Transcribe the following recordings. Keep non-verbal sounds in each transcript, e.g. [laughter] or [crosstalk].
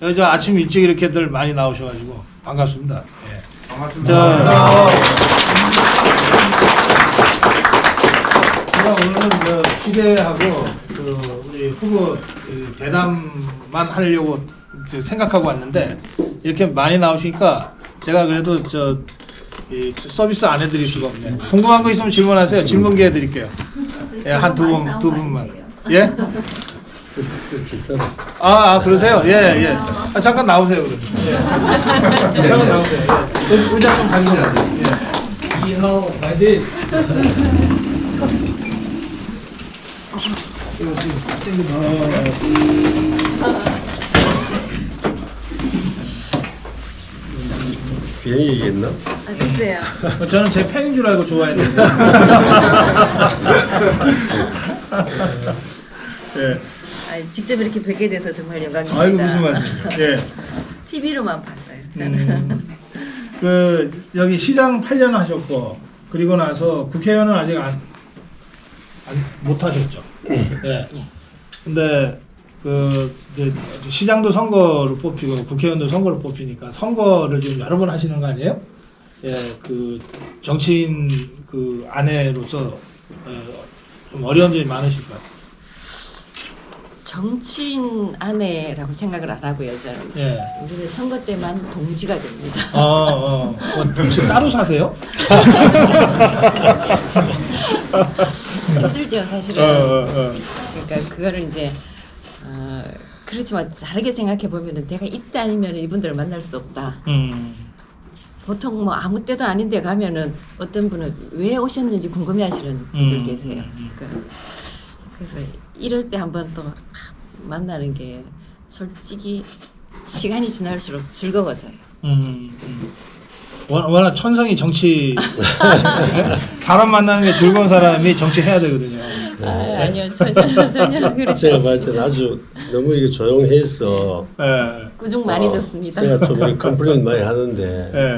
어, 저 아침 일찍 이렇게들 많이 나오셔가지고 반갑습니다. 예. 반갑습니다. 저 제가 오늘은 저 취재하고 그 우리 후보 그 대담만 하려고 저 생각하고 왔는데 이렇게 많이 나오시니까 제가 그래도 저이 서비스 안 해드릴 수가 없네. 궁금한 거 있으면 질문하세요. 질문 기회 드릴게요. 예, 한 두 분, 두 분만. 예? 아, 아 그러세요? 예, 예. 아, 잠깐 나오세요, 그러면. 예. 잠깐 나오세요. 예. 의- 의자 좀 가지고 예. 이하오, 파이팅! 이거 지금 땡기다. 괜히 얘기했나? 아, 글쎄요. 어, 저는 제 팬인 줄 알고 좋아했는데. [laughs] 예. 아, 직접 이렇게 뵙게 돼서 정말 영광입니다. 아이고, 무슨 말씀이에요. [laughs] 예. TV로만 봤어요. 저는. 음, [laughs] 그 여기 시장 8년 하셨고 그리고 나서 국회의원은 아직 안, 안 못 하셨죠. 예. 근데 그 이제 시장도 선거로 뽑히고 국회의원도 선거로 뽑히니까 선거를 지금 여러 번 하시는 거 아니에요? 예, 그 정치인 그 아내로서 예, 좀 어려운 점이 많으실 것 같아요. 정치인 아내라고 생각을 안 하고요. 저는 예. 우리는 선거 때만 동지가 됩니다. 어, 어. 뭐, 혹시 따로 사세요? 힘들죠, 어, 사실은. 어, 어. 그러니까 그거를 이제 어, 그렇지만 다르게 생각해 보면은 내가 이때 아니면 이분들을 만날 수 없다. 음. 보통 뭐 아무 때도 아닌데 가면은 어떤 분은 왜 오셨는지 궁금해하시는 분들 음, 계세요. 음, 그- 그래서 이럴 때 한번 또 만나는 게 솔직히 시간이 지날수록 즐거워져요. 음, 음. 워- 워낙 천성이 정치 [laughs] 사람 만나는 게 즐거운 사람이 정치 해야 되거든요. 아, 아니요 전혀 전혀 그렇지 제가 봤을 않습니다. 때는 아주 너무 이게 조용해서 예, 꾸중 많이 어, 듣습니다. 제가 좀 이렇게 [laughs] 컴플레인 많이 하는데 예.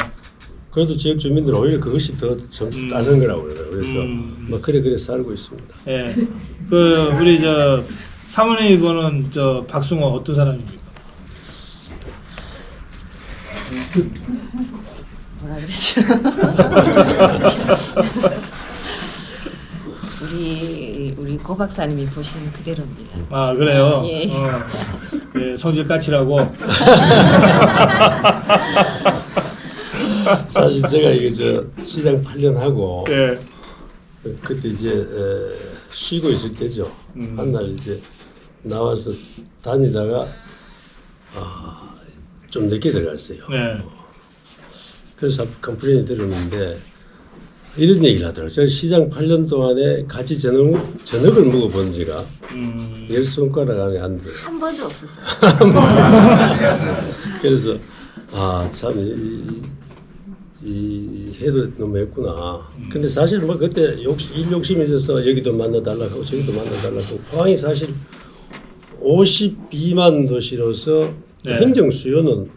그래도 지역 주민들은 오히려 그것이 더 점수 음. 따는 거라고 그래요. 그래서 음. 뭐 그래 그래 살고 있습니다. 예. 그 우리 저 사모님 이거는 저 박승호 어떤 사람입니까? 뭐라 그러죠? [laughs] 우리 우리 고 박사님이 보시는 그대로입니다. 아 그래요. 예. 어. 예, 성질 까칠하고. [laughs] 사실 제가 이게 저 시장 8년 하고 예. 그때 이제 에, 쉬고 있을 때죠. 음. 한 날 이제 나와서 다니다가 아, 좀 늦게 들어갔어요. 네. 그래서 컴플레인이 들었는데 이런 얘기를 하더라고요. 제가 시장 8년 동안에 같이 저녁, 저녁을 먹어본 지가 음. 열 손가락 안에 안 돼. 한 번도 없었어요. [laughs] 그래서 아 참 이, 이 해도 너무 했구나. 근데 사실 뭐 그때 욕심, 일 욕심이 있어서 여기도 만나달라고 하고 저기도 만나달라고 하고 포항이 사실 52만 도시로서 네. 행정 수요는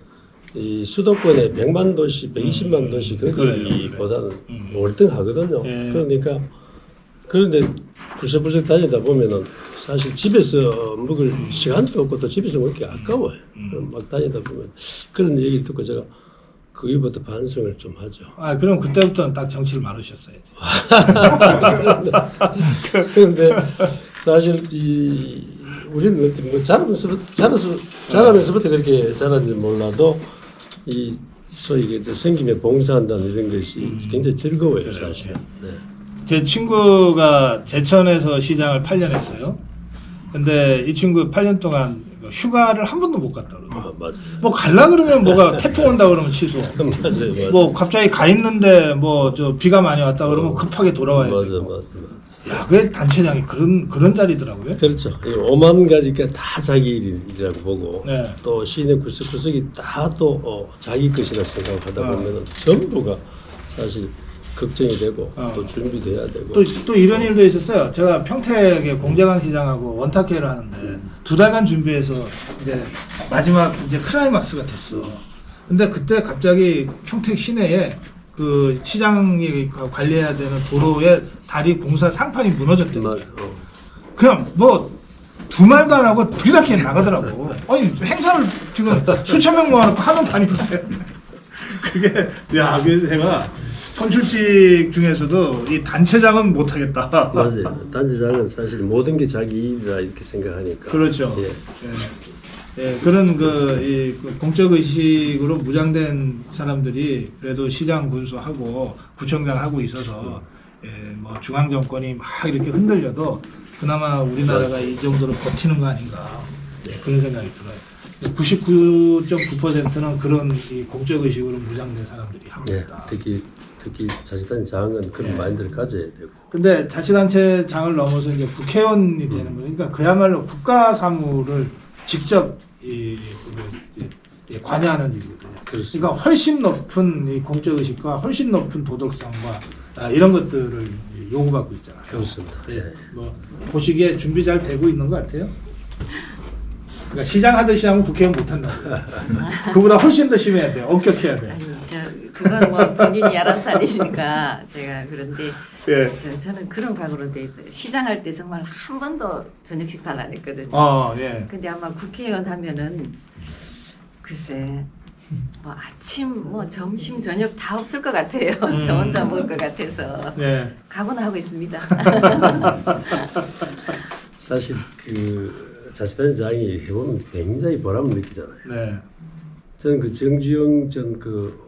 이 수도권의 100만 도시, 120만 음, 도시 그래요, 거기보다는 음. 월등하거든요. 예. 그러니까 그런데 불쑥불쑥 다니다 보면은 사실 집에서 먹을 시간도 없고 또 집에서 먹기 아까워요. 음. 막 다니다 보면 그런 얘기를 듣고 제가 그 이후부터 반성을 좀 하죠. 아 그럼 그때부터는 딱 정치를 말으셨어야지. [laughs] 그런데 사실 이 우리는 어떻게 뭐 자라면서 자라서 자라면서부터 그렇게 자랐는지 몰라도 이 소위 이게 생김에 봉사한다는 이런 것이 굉장히 즐거워요 사실은. 네. 제 친구가 제천에서 시장을 8년 했어요. 근데 이 친구 8년 동안 휴가를 한 번도 못 갔다 그러고. 아. 뭐 갈라 그러면 뭐가 태풍 온다 그러면 취소. [laughs] 맞아요, 맞아요. 뭐 갑자기 가 있는데 뭐 저 비가 많이 왔다 그러면 급하게 돌아와야 맞아, 돼. 맞아, 맞아. 야, 그게 단체장이 그런 그런 자리더라고요. 그렇죠. 이 오만 가지가 다 자기 일이라고 보고 네. 또 시내 구석구석이 다또 어, 자기 것이라 생각하다 어. 보면은 전부가 사실 걱정이 되고 어. 또 준비돼야 되고 또, 또 이런 일도 있었어요. 제가 평택에 공제강 시장하고 원탁회를 하는데 두 달간 준비해서 이제 마지막 이제 클라이막스가 됐어. 근데 그때 갑자기 평택 시내에 그 시장이 관리해야 되는 도로에 다리 공사 상판이 무너졌대요. 맞아. 어. 그냥 뭐 두 말도 안 하고 이렇게 나가더라고. 아니 행사를 지금 수천 명 모아놓고 하는 반인데 [laughs] 그게 야 그래서 제가 선출직 중에서도 이 단체장은 못하겠다. 맞아요. 단체장은 사실 모든 게 자기 일이라 이렇게 생각하니까. 그렇죠. 예. 예. 예, 그런 그, 이, 그 공적 의식으로 무장된 사람들이 그래도 시장 군수하고 구청장 하고 있어서 예, 뭐 중앙 정권이 막 이렇게 흔들려도 그나마 우리나라가 이 정도로 버티는 거 아닌가 예, 그런 생각이 들어요. 99.9%는 그런 이 공적 의식으로 무장된 사람들이 예. 합니다. 특히 특히 자치단장은 그런 예. 마인드를 가져야 되고. 근데 자치단체 장을 넘어서 이제 국회의원이 되는 거니까 그야말로 국가 사무를 직접 이, 그, 이- 이 관여하는 일이거든요. 그렇습니다. 그러니까 훨씬 높은 이 공적 의식과 훨씬 높은 도덕성과 아, 이런 것들을 요구받고 있잖아요. 그렇습니다. 예, 예. 뭐 보시기에 준비 잘 되고 있는 것 같아요. 그러니까 시장 하듯이 하면 국회의원 못 한다고. [laughs] 그보다 훨씬 더 심해야 돼. 엄격해야 돼. 아니 저 그건 뭐 본인이 알아서 하니까 제가 그런데 예. 저, 저는 그런 각오로 돼 있어요. 시장할 때 정말 한 번도 저녁 식사를 안 했거든요. 어, 예. 근데 아마 국회의원 하면은 글쎄 뭐 아침 뭐 점심 저녁 다 없을 것 같아요. [laughs] 음. 저 혼자 먹을 것 같아서 예. 각오는 하고 있습니다. [laughs] 사실 그 자치단장이 해보면 굉장히 보람을 느끼잖아요. 네. 저는 그 정주영 전 그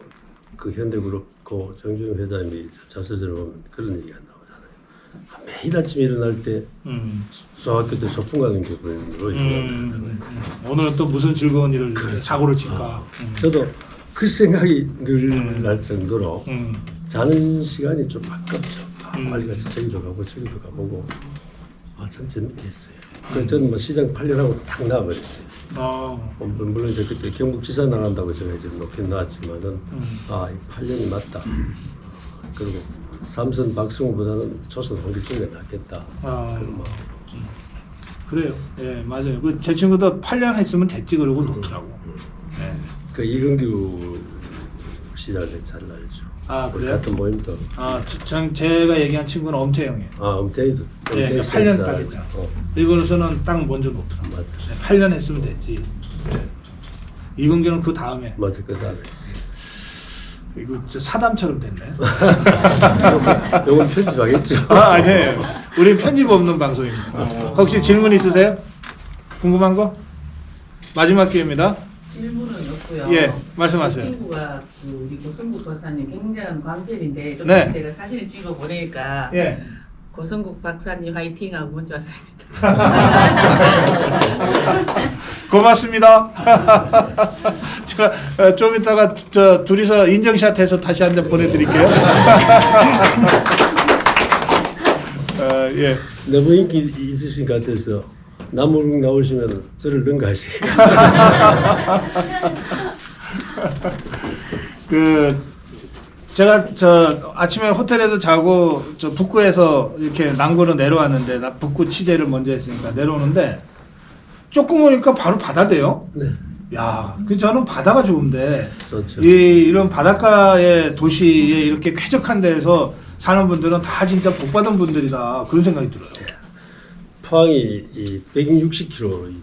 그 현대그룹 고 정주영 회장이 자서전을 보면 그런 얘기가 나오잖아요. 매일 아침 일어날 때 음. 수학교 때 소풍 가는 게 보이므로 음, 오늘은 또 무슨 즐거운 일을 사고를 칠까? 음. 저도 그 생각이 늘 음. 날 정도로 음. 자는 시간이 좀 아깝죠. 아, 음. 빨리 가서 저기도 가고 저기도 가보고 아 참 재밌게 했어요. 그래서 저는 뭐 시장 8년하고 탁 나와버렸어요. 어. 어, 물- 물론 이제 그때 경북지사 나간다고 제가 이제 높게 나왔지만은 음. 아, 이 8년이 맞다. 그리고 삼선 박승우보다는 조선 홍길동이 낫겠다. 아. 그런 마음. 그래요. 예, 맞아요. 그 제 친구도 8년 했으면 됐지 그러고 놓더라고. 예. 그 이근규 시장을 잘 알죠. 아, 우리 그래요? 같은 모임도. 아, 저- 전 제가 얘기한 친구는 엄태영이에요. 아, 엄태희도. 예, 엄태희 8년 시장 딱. 알죠. 어, 일본에서는 딱 먼저 놓더라고. 맞아. 예, 8년 했으면 됐지. 예. 이근규는 그 다음에 맞아, 그 다음에 있어. 이거 저 사담처럼 됐네. [laughs] 요건 편집하겠죠. 아, 아니에요. 우린 편집 없는 방송입니다. 혹시 질문 있으세요? 궁금한 거? 마지막 기회입니다. 질문은 없고요. 예, 말씀하세요. 그 친구가 그 우리 고성국 박사님 굉장한 광팬인데 좀 네. 제가 사진을 찍어 보내니까 예. 고성국 박사님 화이팅하고 문자 왔습니다. [laughs] 고맙습니다. [laughs] 제가 어, 좀 이따가 저 둘이서 인증샷 해서 다시 한 장 보내드릴게요. [laughs] 어, 예. 너무 인기 있으신 것 같아서 남무국 나오시면 저를 능가하시게. [laughs] 그 제가 저 아침에 호텔에서 자고 저 북구에서 이렇게 남구로 내려왔는데 나 북구 취재를 먼저 했으니까 내려오는데 조금 오니까 바로 바다대요. 네, 야, 그 저는 바다가 좋은데 좋죠. 이 이런 바닷가의 도시에 이렇게 쾌적한 데에서 사는 분들은 다 진짜 복 받은 분들이다 그런 생각이 들어요. 포항이 이 160km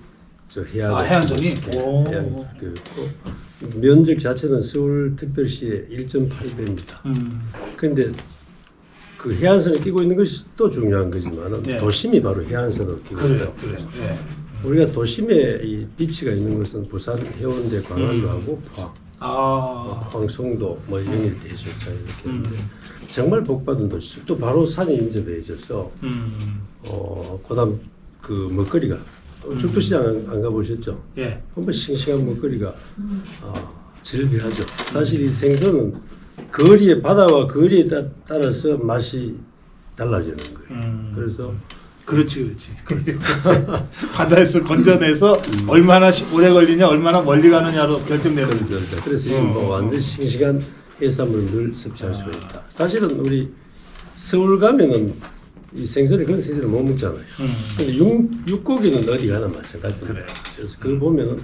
저 해안 아, 해안선이? 네, 오. 그, 그 면적 자체는 서울 특별시의 1.8배입니다. 음, 그런데 그 해안선을 끼고 있는 것이 또 중요한 거지만 네. 도심이 바로 해안선을 끼고 그래요, 있다. 그래요. 예. 우리가 도심에 이 비치가 있는 것은 부산, 해운대, 광안도하고 포항, 뭐 아, 송도, 뭐 영일, 대소차 이렇게 음. 있는데 정말 복받은 도시. 또 바로 산이 인접해 있어서 음, 어, 그다음 그 먹거리가 음. 죽도시장 안, 안 가보셨죠? 예. 한번 싱싱한 먹거리가 어, 즐비하죠. 사실 이 생선은 거리에 바다와 거리에 따, 따라서 맛이 달라지는 거예요. 음. 그래서 그렇지, 그렇지. [laughs] 바다에서 건져내서 얼마나 시- 오래 걸리냐, 얼마나 멀리 가느냐로 결정되는 거죠. 그렇죠. 그래서 어. 이건 뭐 완전 싱싱한 해산물을 늘 섭취할 수가 있다. 사실은 우리 서울 가면은 이 생선을 그런 생선을 못 먹잖아요. 음. 근데 육, 육고기는 어디 가나 마찬가지입니다. 그래요. 그래서 그걸 보면은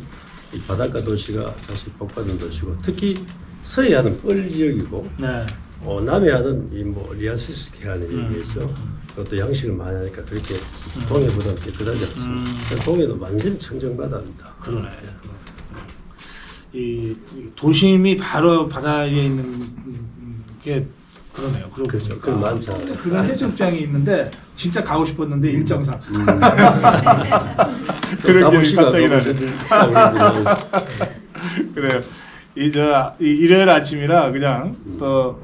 이 바닷가 도시가 사실 복받은 도시고 특히 서해안은 뻘 지역이고 네. 어, 남해안은 이뭐 리아시스 해안에 음. 그것도 양식을 많이 하니까 그렇게 동해보다 깨끗하지 않습니다. 음. 동해도 완전히 청정바다입니다. 그러네. 이, 이 도심이 바로 바다에 있는 게 그러네요. 그러고 그렇죠. 보니까. 그건 많지 않아요. 그런 [laughs] 해수욕장이 있는데 진짜 가고 싶었는데 일정상. [laughs] 기억이 씨가 갑자기 나네. [laughs] 그래요. 이저 일요일 아침이라 그냥 또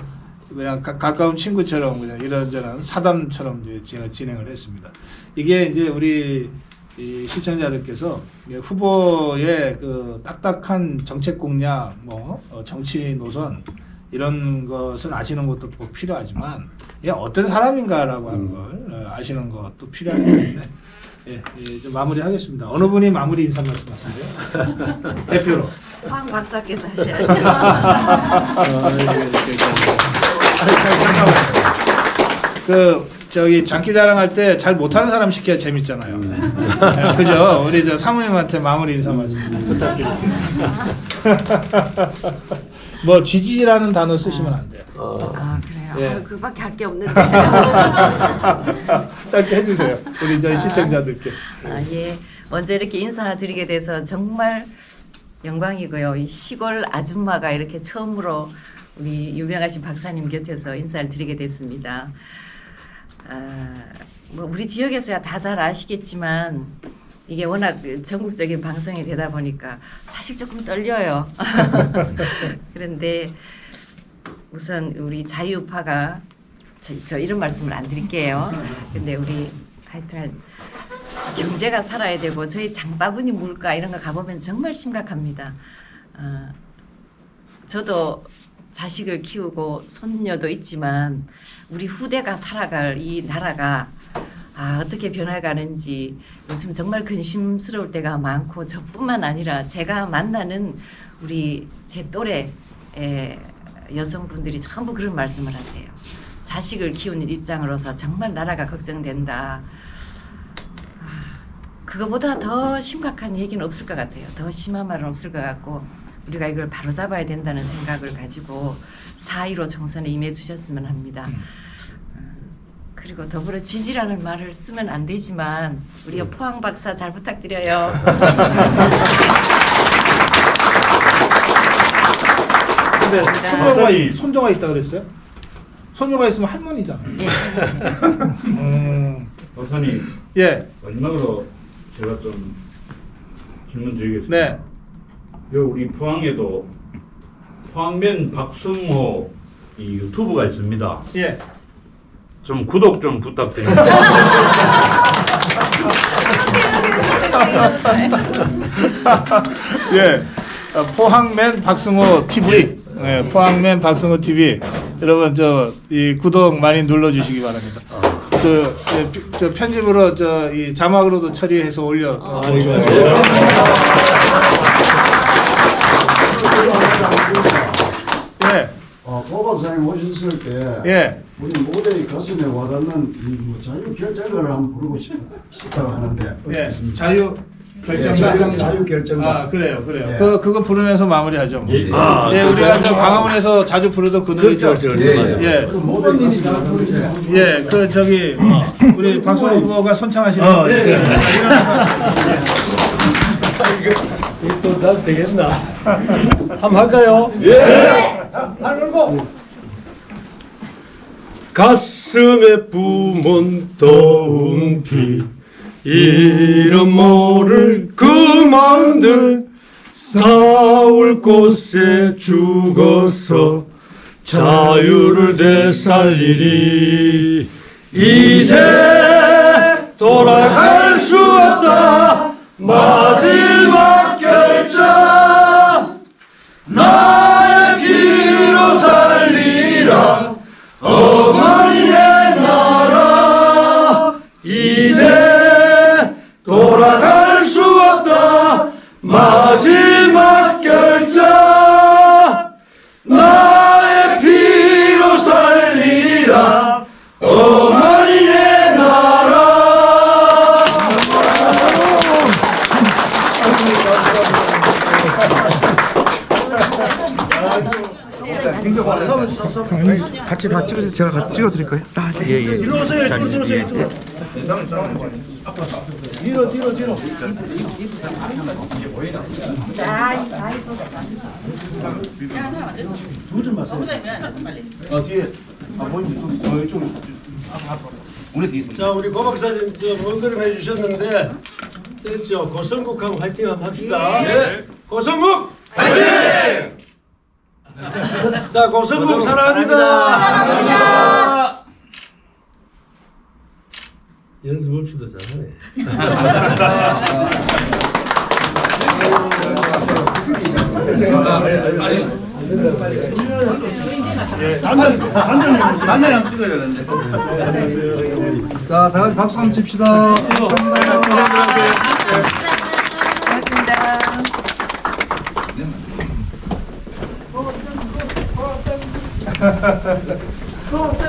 그냥 가, 가까운 친구처럼 그냥 이런저런 사담처럼 이제 진행을 했습니다. 이게 이제 우리 이 시청자들께서 후보의 그 딱딱한 정책 공약, 뭐 어, 정치 노선 이런 것을 아시는 것도 꼭 필요하지만 얘 어떤 사람인가라고 하는 걸 어, 아시는 것도 필요하기 때문에 예, 예, 좀 마무리하겠습니다. 어느 분이 마무리 인사 말씀하시죠? [laughs] 대표로. 황 박사께서 하셔야죠. 아, 이게 이렇게 아니, 잠깐만요. [laughs] 그 저기 장기자랑 할 때 잘 못하는 사람 시켜야 재밌잖아요. 네, 그죠? 우리 저 사모님한테 마무리 인사 말씀 부탁드릴게요. 뭐 지지라는 단어 쓰시면 안 돼요. 어, 아 그래요. 예. 아, 그밖에 할 게 없는데. [laughs] 짧게 해주세요. 우리 저희 시청자들께. 아, 예. 먼저 이렇게 인사드리게 돼서 정말 영광이고요. 이 시골 아줌마가 이렇게 처음으로 우리 유명하신 박사님 곁에서 인사를 드리게 됐습니다. 아, 뭐 우리 지역에서야 다 잘 아시겠지만 이게 워낙 그 전국적인 방송이 되다 보니까 사실 조금 떨려요. [laughs] 그런데 우선 우리 자유파가 저, 저 이런 말씀을 안 드릴게요. 근데 우리 하여튼 경제가 살아야 되고 저희 장바구니 물가 이런 거 가보면 정말 심각합니다. 아, 저도 자식을 키우고 손녀도 있지만 우리 후대가 살아갈 이 나라가 아, 어떻게 변해가는지 요즘 정말 근심스러울 때가 많고 저뿐만 아니라 제가 만나는 우리 제 또래 의 여성분들이 전부 그런 말씀을 하세요. 자식을 키우는 입장으로서 정말 나라가 걱정된다. 아, 그거보다 더 심각한 얘기는 없을 것 같아요. 더 심한 말은 없을 것 같고 우리가 이걸 바로잡아야 된다는 생각을 가지고 4.15 총선에 임해 주셨으면 합니다. 음, 그리고 더불어 지지라는 말을 쓰면 안 되지만 우리 포항 박사 잘 부탁드려요. [laughs] 근데 감사합니다. 손녀가 손녀가 있다 그랬어요? 손녀가 있으면 할머니잖아요. 예. 음, 박사님 예, 마지막으로 제가 좀 질문 드리겠습니다. 네. 여기 우리 포항에도 포항면 박승호 이 유튜브가 있습니다. 예. 좀 구독 좀 부탁드립니다. 예, 어, 포항맨 박승호 TV, 예, 포항맨 박승호 TV, 여러분 저 이 구독 많이 눌러 주시기 바랍니다. 그, 예, 피- 저 편집으로 저 이 자막으로도 처리해서 올려. 어, 보시면 돼요. 고 박사님 오셨을 때 예. 우리 모두의 가슴에 와닿는 이뭐 자유 결정가를 한번 부르고 싶, 싶다고 하는데 예, 어떻습니까? 자유 예, 결정가. 자유, 자유 결정가. 아 그래요, 그래요. 예. 그 그거 부르면서 마무리하죠. 뭐. 예. 아, 예, 우리가 저 광화문에서 자주 부르던 그 노래죠. 그렇죠, 그렇죠. 예, 맞아요. 예. 그 님이 다. 예, 그 저기 우리 박수 후보가 선창하시는 어, 예. 예. 일어나서 이게 또난 되겠나? [laughs] 한번 할까요? 예. 가슴에 뿜은 더운 피 이름 모를 그만들 사울 곳에 죽어서 자유를 되살리리 이제 돌아갈 수 없다. 마지 마지막 결정 나의 피로 살리라 어머니의 나라 같이 다 찍으세요. 제가 같이 찍어드릴까요? 예, 예. 일로 오세요. 이쪽으로 들어오세요. 이쪽으로. 뒤로 뒤로 뒤로. 두좀 마세요. 자 우리 고 박사님 저 원그림 해주셨는데 됐죠. 고성국하고 화이팅 한번 합시다. 네. 고성국! 화이팅! 자 고성국 사랑합니다. 사랑합니다 연습 없이도 잘하네 자, 다 같이 박수 한번 칩시다. 고맙습니다. [laughs]